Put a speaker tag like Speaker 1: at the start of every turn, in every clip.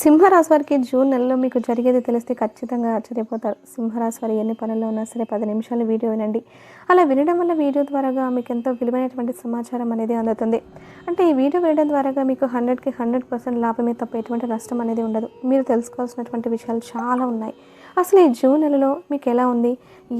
Speaker 1: సింహరాశి వారికి జూన్ నెలలో మీకు జరిగేది తెలిస్తే ఖచ్చితంగా ఆశ్చర్యపోతారు. సింహరాశి వారి ఎన్ని పనుల్లో ఉన్నా సరే పది నిమిషాలు వీడియో వినండి. అలా వినడం వల్ల వీడియో ద్వారాగా మీకు ఎంతో విలువైనటువంటి సమాచారం అనేది అందుతుంది. అంటే ఈ వీడియో వినడం ద్వారాగా మీకు హండ్రెడ్కి హండ్రెడ్ పర్సెంట్ లాభమే తప్ప ఎటువంటి నష్టం అనేది ఉండదు. మీరు తెలుసుకోవాల్సినటువంటి విషయాలు చాలా ఉన్నాయి. అసలు ఈ జూన్ నెలలో మీకు ఎలా ఉంది?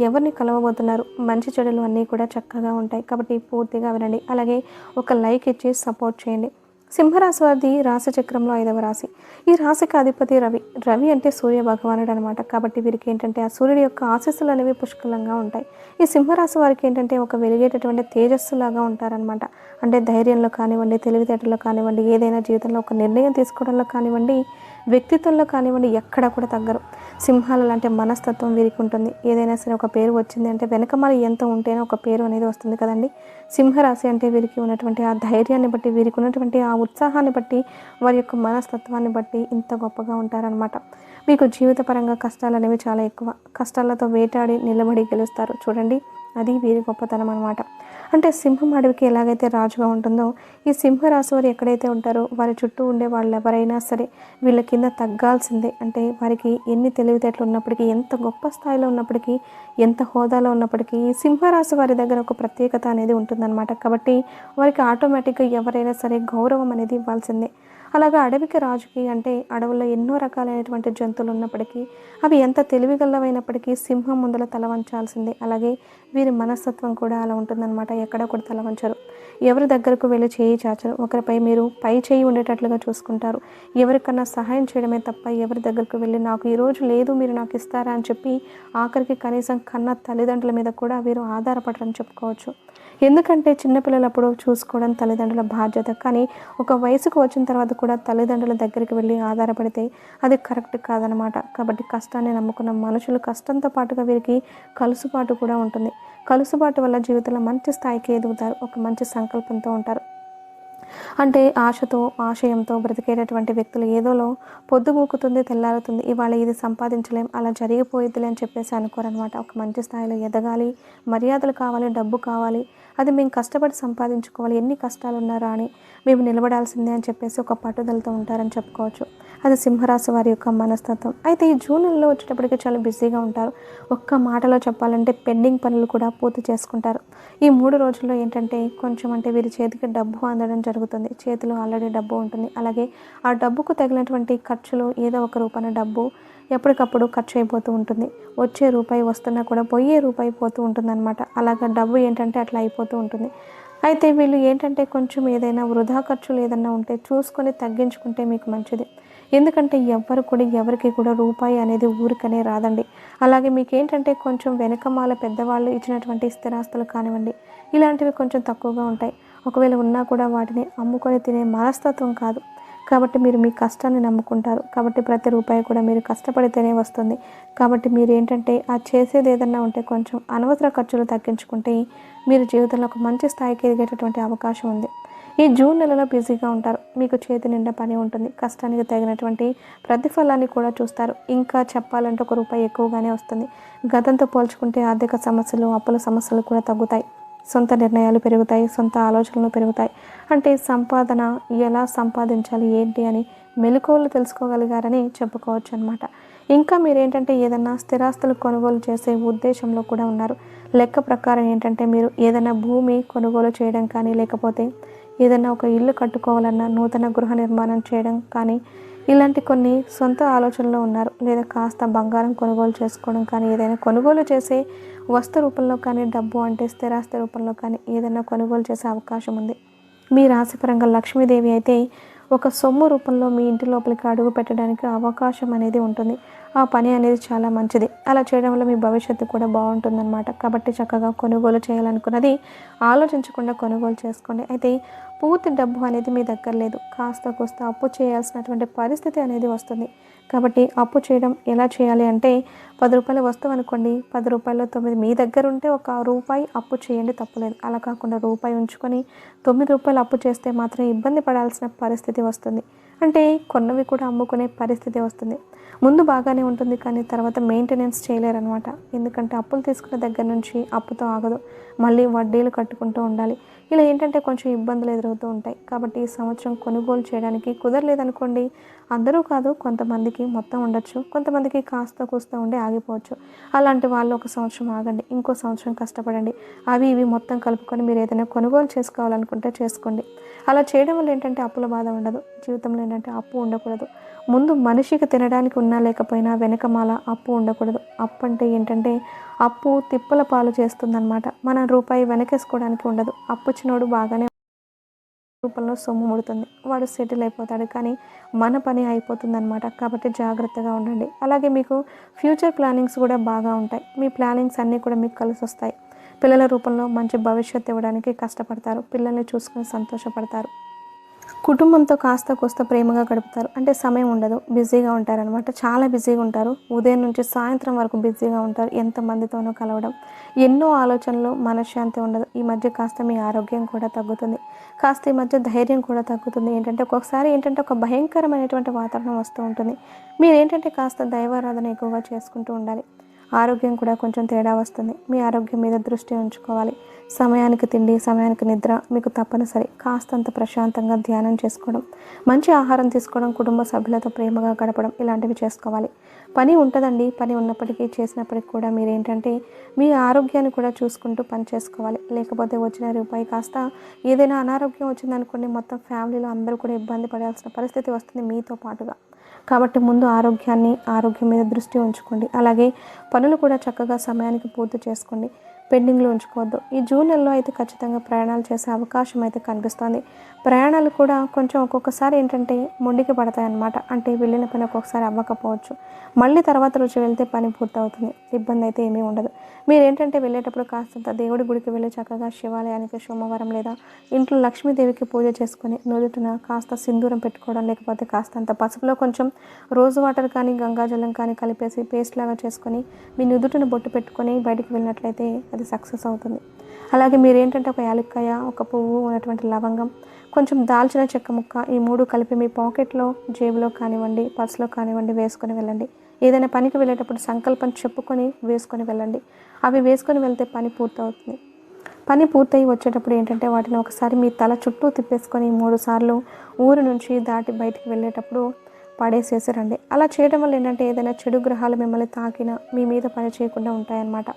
Speaker 1: ఎవరిని కలవబోతున్నారు? మంచి చెడులు అన్నీ కూడా చక్కగా ఉంటాయి. కాబట్టి పూర్తిగా వినండి. అలాగే ఒక లైక్ ఇచ్చి సపోర్ట్ చేయండి. సింహరాశి వారిది రాశిచక్రంలో ఐదవ రాశి. ఈ రాశికి అధిపతి రవి. రవి అంటే సూర్య భగవానుడు అనమాట కాబట్టి వీరికి ఏంటంటే ఆ సూర్యుడి యొక్క ఆశీస్సులు అనేవి పుష్కలంగా ఉంటాయి. ఈ సింహరాశి వారికి ఏంటంటే ఒక వెలిగేటటువంటి తేజస్సులాగా ఉంటారనమాట అంటే ధైర్యంలో కానివ్వండి తెలివితేటల్లో కానివ్వండి ఏదైనా జీవితంలో ఒక నిర్ణయం తీసుకోవడంలో కానివ్వండి వ్యక్తిత్వంలో కానివ్వండి ఎక్కడా కూడా తగ్గరు. సింహాల లాంటి మనస్తత్వం వీరికి ఉంటుంది ఏదైనా సరే ఒక పేరు వచ్చింది అంటే వెనకమాల ఎంత ఉంటేనే ఒక పేరు అనేది వస్తుంది కదండి. సింహరాశి అంటే వీరికి ఉన్నటువంటి ఆ ధైర్యాన్ని బట్టి వీరికి ఉన్నటువంటి ఆ ఉత్సాహాన్ని బట్టి వారి యొక్క మనస్తత్వాన్ని బట్టి ఇంత గొప్పగా ఉంటారనమాట మీకు జీవితపరంగా కష్టాలు అనేవి చాలా ఎక్కువ. కష్టాలతో వేటాడి నిలబడి గెలుస్తారు. చూడండి. అది వీరి గొప్పతనం అనమాట అంటే సింహం అడవికి ఎలాగైతే రాజుగా ఉంటుందో ఈ సింహరాశి వారు ఎక్కడైతే ఉంటారో వారి చుట్టూ ఉండే వాళ్ళు ఎవరైనా సరే వీళ్ళ కింద తగ్గాల్సిందే. అంటే వారికి ఎన్ని తెలివితేటలు ఉన్నప్పటికీ ఎంత గొప్ప స్థాయిలో ఉన్నప్పటికీ ఎంత హోదాలో ఉన్నప్పటికీ ఈ సింహరాశి వారి దగ్గర ఒక ప్రత్యేకత అనేది ఉంటుందన్నమాట. కాబట్టి వారికి ఆటోమేటిక్గా ఎవరైనా సరే గౌరవం అనేది ఇవ్వాల్సిందే. అలాగా అడవికి రాజుకి అంటే అడవుల్లో ఎన్నో రకాలైనటువంటి జంతువులు ఉన్నప్పటికీ అవి ఎంత తెలివిగలవైనప్పటికీ సింహం ముందల తల వంచాల్సిందే. అలాగే వీరి మనస్తత్వం కూడా అలా ఉంటుందన్నమాట. ఎక్కడ కూడా తల వంచరు. ఎవరి దగ్గరకు వెళ్ళి చేయి చాచరు. ఒకరిపై మీరు పై చేయి ఉండేటట్లుగా చూసుకుంటారు. ఎవరికన్నా సహాయం చేయడమే తప్ప ఎవరి దగ్గరకు వెళ్ళి నాకు ఈరోజు లేదు మీరు నాకు ఇస్తారా అని చెప్పి ఆఖరికి కనీసం కన్న తల్లిదండ్రుల మీద కూడా వీరు ఆధారపడరని చెప్పుకోవచ్చు. ఎందుకంటే చిన్నపిల్లలప్పుడు చూసుకోవడం తల్లిదండ్రుల బాధ్యత కానీ ఒక వయసుకు వచ్చిన తర్వాత కూడా తల్లిదండ్రుల దగ్గరికి వెళ్ళి ఆధారపడితే అది కరెక్ట్ కాదనమాట కాబట్టి కష్టాన్ని నమ్ముకున్న మనుషులు కష్టంతో పాటుగా వీరికి కలుసుబాటు కూడా ఉంటుంది. కలుసుబాటు వల్ల జీవితంలో మంచి స్థాయికి ఎదుగుతారు. ఒక మంచి సంకల్పంతో ఉంటారు. అంటే ఆశతో ఆశయంతో బ్రతికేటటువంటి వ్యక్తులు ఏదోలో పొద్దుగూకుతుంది తెల్లారుతుంది. ఇవాళ ఇది సంపాదించలేం అలా జరిగిపోయిద్దిలే అని చెప్పేసి అనుకోరనమాట. ఒక మంచి స్థాయిలో ఎదగాలి మర్యాదలు కావాలి డబ్బు కావాలి. అది మేము కష్టపడి సంపాదించుకోవాలి. ఎన్ని కష్టాలు ఉన్నారా అని మేము నిలబడాల్సిందే అని చెప్పేసి ఒక పట్టుదలతో ఉంటారని చెప్పుకోవచ్చు. అది సింహరాశి వారి యొక్క మనస్తత్వం. అయితే ఈ జూన్ నెలలో వచ్చేటప్పటికి చాలా బిజీగా ఉంటారు. ఒక్క మాటలో చెప్పాలంటే పెండింగ్ పనులు కూడా పూర్తి చేసుకుంటారు. ఈ మూడు రోజుల్లో ఏంటంటే కొంచెం అంటే వీరి చేతికి డబ్బు అందడం జరుగుతుంది. చేతిలో ఆల్రెడీ డబ్బు ఉంటుంది. అలాగే ఆ డబ్బుకు తగినటువంటి ఖర్చులు ఏదో ఒక రూపాన డబ్బు ఎప్పటికప్పుడు ఖర్చు అయిపోతూ ఉంటుంది. వచ్చే రూపాయి వస్తున్నా కూడా పోయే రూపాయి పోతూ ఉంటుందన్నమాట. అలాగా డబ్బు ఏంటంటే అట్లా అయిపోతూ ఉంటుంది. అయితే వీళ్ళు ఏంటంటే కొంచెం ఏదైనా వృధా ఖర్చులు ఏదైనా ఉంటే చూసుకొని తగ్గించుకుంటే మీకు మంచిది. ఎందుకంటే ఎవ్వరు కూడా ఎవరికి కూడా రూపాయి అనేది ఊరికనే రాదండి. అలాగే మీకేంటంటే కొంచెం వెనకమాల పెద్దవాళ్ళు ఇచ్చినటువంటి స్థిరాస్తులు కానివ్వండి ఇలాంటివి కొంచెం తక్కువగా ఉంటాయి. ఒకవేళ ఉన్నా కూడా వాటిని అమ్ముకొని తినే మనస్తత్వం కాదు. కాబట్టి మీరు మీ కష్టాన్ని నమ్ముకుంటారు. కాబట్టి ప్రతి రూపాయి కూడా మీరు కష్టపడితేనే వస్తుంది. కాబట్టి మీరు ఏంటంటే ఆ చేసేది ఏదన్నా ఉంటే కొంచెం అనవసర ఖర్చులు తగ్గించుకుంటే మీరు జీవితంలో ఒక మంచి స్థాయికి ఎదిగేటటువంటి అవకాశం ఉంది. ఈ జూన్ నెలలో బిజీగా ఉంటారు. మీకు చేతి నిండా పని ఉంటుంది. కష్టానికి తగినటువంటి ప్రతిఫలాన్ని కూడా చూస్తారు. ఇంకా చెప్పాలంటే ఒక రూపాయి ఎక్కువగానే వస్తుంది. గతంతో పోల్చుకుంటే ఆర్థిక సమస్యలు అప్పుల సమస్యలు కూడా తగ్గుతాయి. సొంత నిర్ణయాలు పెరుగుతాయి. సొంత ఆలోచనలు పెరుగుతాయి. అంటే సంపాదన ఎలా సంపాదించాలి ఏంటి అని మెలకువలు తెలుసుకోగలిగారని చెప్పుకోవచ్చు అనమాట ఇంకా మీరు ఏంటంటే ఏదైనా స్థిరాస్తులు కొనుగోలు చేసే ఉద్దేశంలో కూడా ఉన్నారు. లెక్క ప్రకారం ఏంటంటే మీరు ఏదైనా భూమి కొనుగోలు చేయడం కానీ లేకపోతే ఏదైనా ఒక ఇల్లు కట్టుకోవాలన్నా నూతన గృహ నిర్మాణం చేయడం కానీ ఇలాంటి కొన్ని సొంత ఆలోచనలో ఉన్నారు. లేదా కాస్త బంగారం కొనుగోలు చేసుకోవడం కానీ ఏదైనా కొనుగోలు చేసే వస్తు రూపంలో కానీ డబ్బు అంటే స్థిరాస్తి రూపంలో కానీ ఏదైనా కొనుగోలు చేసే అవకాశం ఉంది. మీ రాశిపరంగా లక్ష్మీదేవి అయితే ఒక సొమ్ము రూపంలో మీ ఇంటి లోపలికి అడుగు పెట్టడానికి అవకాశం అనేది ఉంటుంది. ఆ పని అనేది చాలా మంచిది. అలా చేయడం వల్ల మీ భవిష్యత్తు కూడా బాగుంటుందన్నమాట. కాబట్టి చక్కగా కొనుగోలు చేయాలనుకున్నది ఆలోచించకుండా కొనుగోలు చేసుకోండి. అయితే పూర్తి డబ్బు అనేది మీ దగ్గర లేదు. కాస్త కోస్త అప్పు చేయాల్సినటువంటి పరిస్థితి అనేది వస్తుంది. కాబట్టి అప్పు చేయడం ఎలా చేయాలి అంటే పది రూపాయల వస్తువు అనుకోండి. పది రూపాయలు తొమ్మిది మీ దగ్గర ఉంటే ఒక రూపాయి అప్పు చేయండి తప్పులేదు అలా కాకుండా రూపాయి ఉంచుకొని తొమ్మిది రూపాయలు అప్పు చేస్తే మాత్రం ఇబ్బంది పడాల్సిన పరిస్థితి వస్తుంది. అంటే కొన్నవి కూడా అమ్ముకునే పరిస్థితి వస్తుంది. ముందు బాగానే ఉంటుంది కానీ తర్వాత మెయింటెనెన్స్ చేయలేరనమాట ఎందుకంటే అప్పులు తీసుకున్న దగ్గర నుంచి అప్పుతో ఆగదు. మళ్ళీ వడ్డీలు కట్టుకుంటూ ఉండాలి. ఇలా ఏంటంటే కొంచెం ఇబ్బందులు ఎదురవుతూ ఉంటాయి. కాబట్టి ఈ సంవత్సరం కొనుగోలు చేయడానికి కుదరలేదనుకోండి అందరూ కాదు కొంతమందికి మొత్తం ఉండొచ్చు కొంతమందికి కాస్త కూస్త ఉండి ఆగిపోవచ్చు. అలాంటి వాళ్ళు ఒక సంవత్సరం ఆగండి ఇంకో సంవత్సరం కష్టపడండి. అవి ఇవి మొత్తం కలుపుకొని మీరు ఏదైనా కొనుగోలు చేసుకోవాలనుకుంటే చేసుకోండి. అలా చేయడం వల్ల ఏంటంటే అప్పుల బాధ ఉండదు జీవితంలో ఏంటంటే అప్పు ఉండకూడదు. ముందు మనిషికి తినడానికి ఉన్నా లేకపోయినా వెనకమాల అప్పు ఉండకూడదు. అప్పు అంటే ఏంటంటే అప్పు తిప్పల పాలు చేస్తుందన్నమాట. మన రూపాయి వెనకేసుకోవడానికి ఉండదు. అప్పు చిన్నోడు బాగానే రూపంలో సొమ్ము ముడుతుంది. వాడు సెటిల్ అయిపోతాడు. కానీ మన పని అయిపోతుందన్నమాట. కాబట్టి జాగ్రత్తగా ఉండండి. అలాగే మీకు ఫ్యూచర్ ప్లానింగ్స్ కూడా బాగా ఉంటాయి. మీ ప్లానింగ్స్ అన్నీ కూడా మీకు కలిసి వస్తాయి పిల్లల రూపంలో మంచి భవిష్యత్తు ఇవ్వడానికి కష్టపడతారు. పిల్లల్ని చూసుకుని సంతోషపడతారు. కుటుంబంతో కాస్త కోస్త ప్రేమగా గడుపుతారు. అంటే సమయం ఉండదు. బిజీగా ఉంటారనమాట చాలా బిజీగా ఉంటారు. ఉదయం నుంచి సాయంత్రం వరకు బిజీగా ఉంటారు. ఎంతమందితోనూ కలవడం. ఎన్నో ఆలోచనలు మనశ్శాంతి ఉండదు. ఈ మధ్య కాస్త మీ ఆరోగ్యం కూడా తగ్గుతుంది. కాస్త ఈ మధ్య ధైర్యం కూడా తగ్గుతుంది. ఏంటంటే ఒక్కొక్కసారి ఏంటంటే ఒక భయంకరమైనటువంటి వాతావరణం వస్తూ ఉంటుంది. మీరు ఏంటంటే కాస్త దైవారాధన ఎక్కువగా చేసుకుంటూ ఉండాలి. ఆరోగ్యం కూడా కొంచెం తేడా వస్తుంది. మీ ఆరోగ్యం మీద దృష్టి ఉంచుకోవాలి. సమయానికి తిండి సమయానికి నిద్ర మీకు తప్పనిసరి. కాస్తంత ప్రశాంతంగా ధ్యానం చేసుకోవడం మంచి ఆహారం తీసుకోవడం కుటుంబ సభ్యులతో ప్రేమగా గడపడం ఇలాంటివి చేసుకోవాలి. పని ఉంటుందండి. పని ఉన్నప్పటికీ చేసినప్పటికీ కూడా మీరు ఏంటంటే మీ ఆరోగ్యాన్ని కూడా చూసుకుంటూ పని చేసుకోవాలి. లేకపోతే వచ్చిన రూపాయి కాస్త ఏదైనా అనారోగ్యం వచ్చిందనుకోండి మొత్తం ఫ్యామిలీలో అందరూ కూడా ఇబ్బంది పడాల్సిన పరిస్థితి వస్తుంది మీతో పాటుగా. కాబట్టి ముందు ఆరోగ్యాన్ని ఆరోగ్యం మీద దృష్టి ఉంచుకోండి. అలాగే పనులు కూడా చక్కగా సమయానికి పూర్తి చేసుకోండి. పెండింగ్లో ఉంచుకోవద్దు. ఈ జూన్ నెలలో అయితే ఖచ్చితంగా ప్రయాణాలు చేసే అవకాశం అయితే కనిపిస్తుంది. ప్రయాణాలు కూడా కొంచెం ఒక్కొక్కసారి ఏంటంటే మొండికి పడతాయి అన్నమాట అంటే వెళ్ళిన పని ఒక్కొక్కసారి అవ్వకపోవచ్చు. మళ్ళీ తర్వాత రోజు వెళ్తే పని పూర్తవుతుంది. ఇబ్బంది అయితే ఏమీ ఉండదు. మీరు ఏంటంటే వెళ్ళేటప్పుడు కాస్తంత దేవుడి గుడికి వెళ్ళి చక్కగా శివాలయానికి సోమవారం లేదా ఇంట్లో లక్ష్మీదేవికి పూజ చేసుకొని నుదుటిన కాస్త సింధూరం పెట్టుకోవడం లేకపోతే కాస్తంత పసుపులో కొంచెం రోజు వాటర్ కానీ గంగాజలం కానీ కలిపేసి పేస్ట్ లాగా చేసుకొని మీ నుదుటిన బొట్టు పెట్టుకొని బయటికి వెళ్ళినట్లయితే అది సక్సెస్ అవుతుంది. అలాగే మీరు ఏంటంటే ఒక యాలక్కాయ ఒక పువ్వు ఉన్నటువంటి లవంగం కొంచెం దాల్చిన చెక్క ముక్క ఈ మూడు కలిపి మీ పాకెట్లో జేబులో కానివ్వండి పర్సులో కానివ్వండి వేసుకొని వెళ్ళండి. ఏదైనా పనికి వెళ్ళేటప్పుడు సంకల్పం చెప్పుకొని వేసుకొని వెళ్ళండి. అవి వేసుకొని వెళ్తే పని పూర్తవుతుంది. పని పూర్తయి వచ్చేటప్పుడు ఏంటంటే వాటిని ఒకసారి మీ తల చుట్టూ తిప్పేసుకొని మూడు సార్లు ఊరు నుంచి దాటి బయటికి వెళ్ళేటప్పుడు పడేసేసి రండి. అలా చేయడం వల్ల ఏంటంటే ఏదైనా చెడు గ్రహాలు మిమ్మల్ని తాకినా మీ మీద పని చేయకుండా ఉంటాయన్నమాట.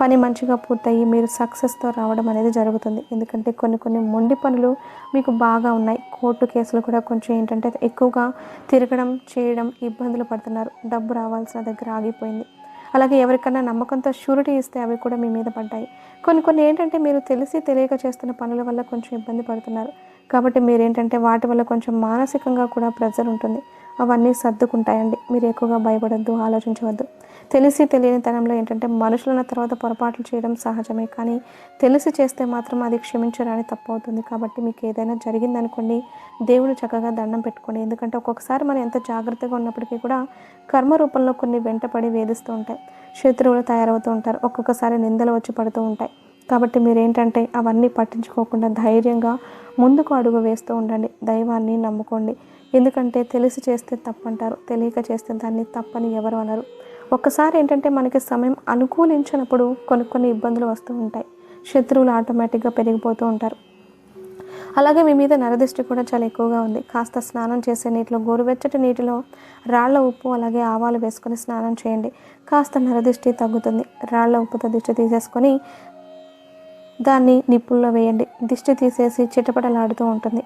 Speaker 1: పని మంచిగా పూర్తయి మీరు సక్సెస్తో రావడం అనేది జరుగుతుంది. ఎందుకంటే కొన్ని కొన్ని మొండి పనులు మీకు బాగా ఉన్నాయి. కోర్టు కేసులు కూడా కొంచెం ఏంటంటే ఎక్కువగా తిరగడం చేయడం ఇబ్బందులు పడుతున్నారు. డబ్బు రావాల్సిన దగ్గర ఆగిపోయింది. అలాగే ఎవరికన్నా నమ్మకంతో షూరిటీ ఇస్తే అవి కూడా మీ మీద పడ్డాయి. కొన్ని కొన్ని ఏంటంటే మీరు తెలిసి తెలియక చేస్తున్న పనుల వల్ల కొంచెం ఇబ్బంది పడుతున్నారు. కాబట్టి మీరు ఏంటంటే వాటి వల్ల కొంచెం మానసికంగా కూడా ప్రెజర్ ఉంటుంది. అవన్నీ సర్దుకుంటాయండి. మీరు ఎక్కువగా భయపడద్దు ఆలోచించవద్దు. తెలిసి తెలియని తనంలో ఏంటంటే మనుషులన్న తర్వాత పొరపాట్లు చేయడం సహజమే. కానీ తెలిసి చేస్తే మాత్రం అది క్షమించరాని తప్పు అవుతుంది కాబట్టి మీకు ఏదైనా జరిగిందనుకోండి దేవుడు చక్కగా దండం పెట్టుకోండి. ఎందుకంటే ఒక్కొక్కసారి మనం ఎంత జాగ్రత్తగా ఉన్నప్పటికీ కూడా కర్మ రూపంలో కొన్ని వెంటపడి వేధిస్తూ ఉంటాయి. శత్రువులు తయారవుతూ ఉంటారు. ఒక్కొక్కసారి నిందలు వచ్చి పడుతూ ఉంటాయి. కాబట్టి మీరేంటంటే అవన్నీ పట్టించుకోకుండా ధైర్యంగా ముందుకు అడుగు వేస్తూ ఉండండి. దైవాన్ని నమ్ముకోండి. ఎందుకంటే తెలిసి చేస్తే తప్పంటారు. తెలియక చేస్తే దాన్ని తప్పని ఎవరు అనరు. ఒక్కసారి ఏంటంటే మనకి సమయం అనుకూలించినప్పుడు కొన్ని కొన్ని ఇబ్బందులు వస్తూ ఉంటాయి. శత్రువులు ఆటోమేటిక్గా పెరిగిపోతూ ఉంటారు. అలాగే మీ మీద నరదిష్టి కూడా చాలా ఎక్కువగా ఉంది. కాస్త స్నానం చేసే నీటిలో గోరువెచ్చటి నీటిలో రాళ్ళ ఉప్పు అలాగే ఆవాలు వేసుకొని స్నానం చేయండి. కాస్త నరదిష్టి తగ్గుతుంది. రాళ్ళ ఉప్పుతో దిష్టి తీసేసుకొని దాన్ని నిప్పుల్లో వేయండి. దిష్టి తీసేసి చిటపటలాడుతూ ఉంటుంది.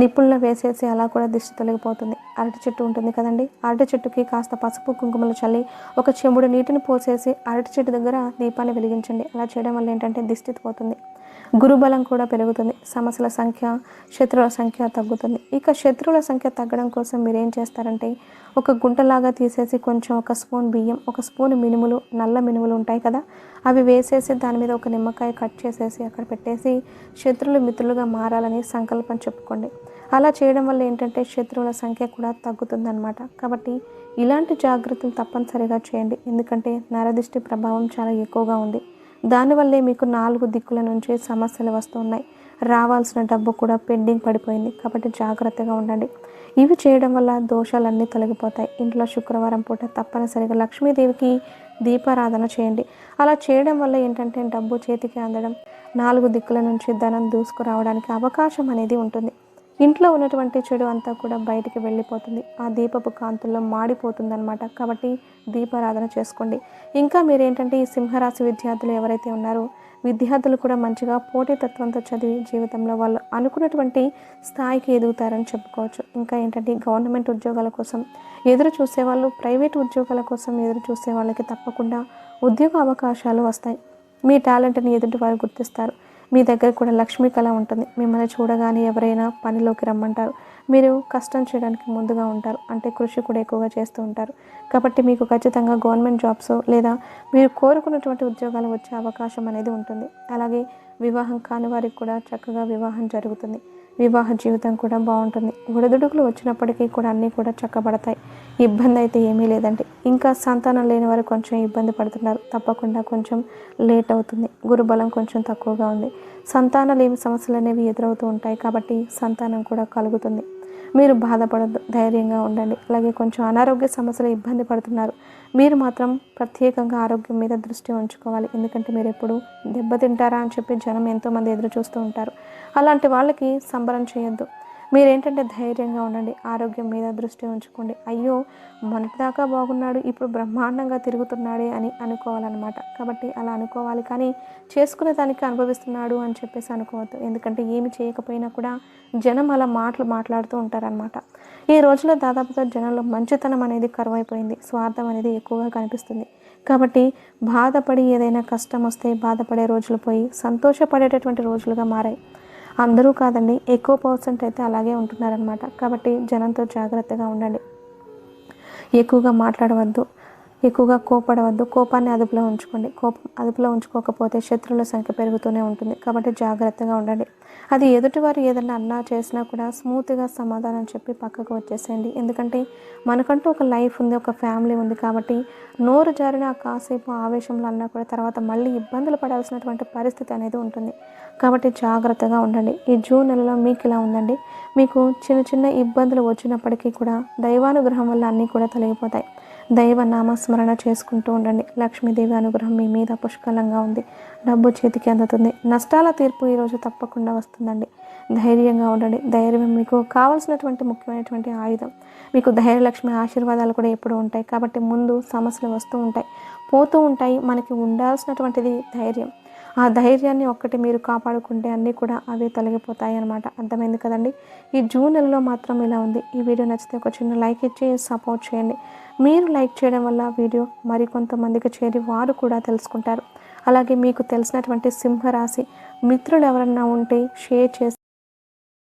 Speaker 1: నిప్పుల్లో వేసేసి అలా కూడా దిష్టి తొలగిపోతుంది. అరటి చెట్టు ఉంటుంది కదండి. అరటి చెట్టుకి కాస్త పసుపు కుంకుమలు చల్లి ఒక చెంబుడు నీటిని పోసేసి అరటి చెట్టు దగ్గర దీపాన్ని వెలిగించండి. అలా చేయడం వల్ల ఏంటంటే దిష్టి పోతుంది. గురుబలం కూడా పెరుగుతుంది. సమస్యల సంఖ్య శత్రువుల సంఖ్య తగ్గుతుంది. ఇక శత్రువుల సంఖ్య తగ్గడం కోసం మీరు ఏం చేస్తారంటే ఒక గుంటలాగా తీసేసి కొంచెం ఒక స్పూన్ బియ్యం ఒక స్పూన్ మినుములు నల్ల మినుములు ఉంటాయి కదా అవి వేసేసి దాని మీద ఒక నిమ్మకాయ కట్ చేసేసి అక్కడ పెట్టేసి శత్రువులు మిత్రులుగా మారాలని సంకల్పం చెప్పుకోండి. అలా చేయడం వల్ల ఏంటంటే శత్రువుల సంఖ్య కూడా తగ్గుతుందన్నమాట. కాబట్టి ఇలాంటి జాగ్రత్తలు తప్పనిసరిగా చేయండి. ఎందుకంటే నరదిష్టి ప్రభావం చాలా ఎక్కువగా ఉంది. దానివల్లే మీకు నాలుగు దిక్కుల నుంచి సమస్యలు వస్తున్నాయి. రావాల్సిన డబ్బు కూడా పెండింగ్ పడిపోయింది. కాబట్టి జాగ్రత్తగా ఉండండి. ఇవి చేయడం వల్ల దోషాలన్నీ తొలగిపోతాయి. ఇంట్లో శుక్రవారం పూట తప్పనిసరిగా లక్ష్మీదేవికి దీపారాధన చేయండి. అలా చేయడం వల్ల ఏంటంటే డబ్బు చేతికి అందడం నాలుగు దిక్కుల నుంచి ధనం దూసుకురావడానికి అవకాశం అనేది ఉంటుంది. ఇంట్లో ఉన్నటువంటి చెడు అంతా కూడా బయటికి వెళ్ళిపోతుంది. ఆ దీపపు కాంతుల్లో మాడిపోతుంది అనమాట కాబట్టి దీపారాధన చేసుకోండి. ఇంకా మీరేంటంటే ఈ సింహరాశి విద్యార్థులు ఎవరైతే ఉన్నారో విద్యార్థులు కూడా మంచిగా పోటీతత్వంతో చదివి జీవితంలో వాళ్ళు అనుకున్నటువంటి స్థాయికి ఎదుగుతారని చెప్పుకోవచ్చు. ఇంకా ఏంటంటే గవర్నమెంట్ ఉద్యోగాల కోసం ఎదురు చూసే వాళ్ళు ప్రైవేట్ ఉద్యోగాల కోసం ఎదురు చూసే వాళ్ళకి తప్పకుండా ఉద్యోగ అవకాశాలు వస్తాయి. మీ టాలెంట్ని ఎదుటి వారు గుర్తిస్తారు. మీ దగ్గర కూడా లక్ష్మీ కళ ఉంటుంది. మిమ్మల్ని చూడగానే ఎవరైనా పనిలోకి రమ్మంటారు. మీరు కష్టం చేయడానికి ముందుగా ఉంటారు. అంటే కృషి కూడా ఎక్కువగా చేస్తూ ఉంటారు. కాబట్టి మీకు ఖచ్చితంగా గవర్నమెంట్ జాబ్స్ లేదా మీరు కోరుకున్నటువంటి ఉద్యోగాలు వచ్చే అవకాశం అనేది ఉంటుంది. అలాగే వివాహం కాని వారికి కూడా చక్కగా వివాహం జరుగుతుంది. వివాహ జీవితం కూడా బాగుంటుంది. ఒడిదుడుకులు వచ్చినప్పటికీ కూడా అన్నీ కూడా చక్కబడతాయి. ఇబ్బంది అయితే ఏమీ లేదండి. ఇంకా సంతానం లేని వారు కొంచెం ఇబ్బంది పడుతున్నారు. తప్పకుండా కొంచెం లేట్ అవుతుంది. గురుబలం కొంచెం తక్కువగా ఉంది. సంతానలేమి సమస్యలు అనేవి ఎదురవుతూ ఉంటాయి కాబట్టి సంతానం కూడా కలుగుతుంది. మీరు బాధపడద్దు. ధైర్యంగా ఉండండి. అలాగే కొంచెం అనారోగ్య సమస్యలు ఇబ్బంది పడుతున్నారు. మీరు మాత్రం ప్రత్యేకంగా ఆరోగ్యం మీద దృష్టి ఉంచుకోవాలి. ఎందుకంటే మీరు ఎప్పుడు దెబ్బతింటారా అని చెప్పి జనం ఎంతోమంది ఎదురు చూస్తూ ఉంటారు. అలాంటి వాళ్ళకి సంబరం చేయొద్దు. మీరేంటంటే ధైర్యంగా ఉండండి ఆరోగ్యం మీద దృష్టి ఉంచుకోండి. అయ్యో మొన్నటిదాకా బాగున్నాడు ఇప్పుడు బ్రహ్మాండంగా తిరుగుతున్నాడే అని అనుకోవాలన్నమాట. కాబట్టి అలా అనుకోవాలి. కానీ చేసుకునే దానికి అనుభవిస్తున్నాడు అని చెప్పేసి అనుకోవద్దు. ఎందుకంటే ఏమి చేయకపోయినా కూడా జనం అలా మాటలు మాట్లాడుతూ ఉంటారనమాట ఈ రోజుల్లో దాదాపుగా జనంలో మంచితనం అనేది కరువైపోయింది. స్వార్థం అనేది ఎక్కువగా కనిపిస్తుంది. కాబట్టి బాధపడి ఏదైనా కష్టం వస్తే బాధపడే రోజులు పోయి సంతోషపడేటటువంటి రోజులుగా మారాయి. అందరూ కాదండి ఎక్కువ పర్సెంట్ అయితే అలాగే ఉంటున్నారనమాట కాబట్టి జనంతో జాగ్రత్తగా ఉండండి. ఎక్కువగా మాట్లాడవద్దు. ఎక్కువగా కోపడవద్దు. కోపాన్ని అదుపులో ఉంచుకోండి. కోపం అదుపులో ఉంచుకోకపోతే శత్రువుల సంఖ్య పెరుగుతూనే ఉంటుంది. కాబట్టి జాగ్రత్తగా ఉండండి. అది ఎదుటివారు ఏదన్నా అన్నా చేసినా కూడా స్మూత్గా సమాధానం చెప్పి పక్కకు వచ్చేసేయండి. ఎందుకంటే మనకంటూ ఒక లైఫ్ ఉంది ఒక ఫ్యామిలీ ఉంది కాబట్టి నోరు జారిన కాసేపు ఆవేశంలో అన్నా కూడా తర్వాత మళ్ళీ ఇబ్బందులు పడాల్సినటువంటి పరిస్థితి అనేది ఉంటుంది. కాబట్టి జాగ్రత్తగా ఉండండి. ఈ జూన్ నెలలో మీకు ఇలా ఉందండి. మీకు చిన్న చిన్న ఇబ్బందులు వచ్చినప్పటికీ కూడా దైవానుగ్రహం వల్ల అన్నీ కూడా తొలగిపోతాయి. దైవ నామస్మరణ చేసుకుంటూ ఉండండి. లక్ష్మీదేవి అనుగ్రహం మీ మీద పుష్కలంగా ఉంది. డబ్బు చేతికి అందుతుంది. నష్టాల తీర్పు ఈరోజు తప్పకుండా వస్తుందండి. ధైర్యంగా ఉండండి. ధైర్యం మీకు కావాల్సినటువంటి ముఖ్యమైనటువంటి ఆయుధం. మీకు ధైర్యలక్ష్మి ఆశీర్వాదాలు కూడా ఎప్పుడూ ఉంటాయి. కాబట్టి ముందు సమస్యలు వస్తూ ఉంటాయి. పోతూ ఉంటాయి. మనకి ఉండాల్సినటువంటిది ధైర్యం. ఆ ధైర్యాన్ని ఒక్కటి మీరు కాపాడుకుంటే అన్నీ కూడా అవే తొలగిపోతాయి అనమాట అర్థమైంది కదండి? ఈ జూన్ నెలలో మాత్రం ఇలా ఉంది. ఈ వీడియో నచ్చితే ఒక చిన్న లైక్ ఇచ్చి సపోర్ట్ చేయండి. మీరు లైక్ చేయడం వల్ల వీడియో మరికొంతమందికి చేరి వారు కూడా తెలుసుకుంటారు. అలాగే మీకు తెలిసినటువంటి సింహరాశి మిత్రులు ఎవరన్నా ఉంటే షేర్ చేసి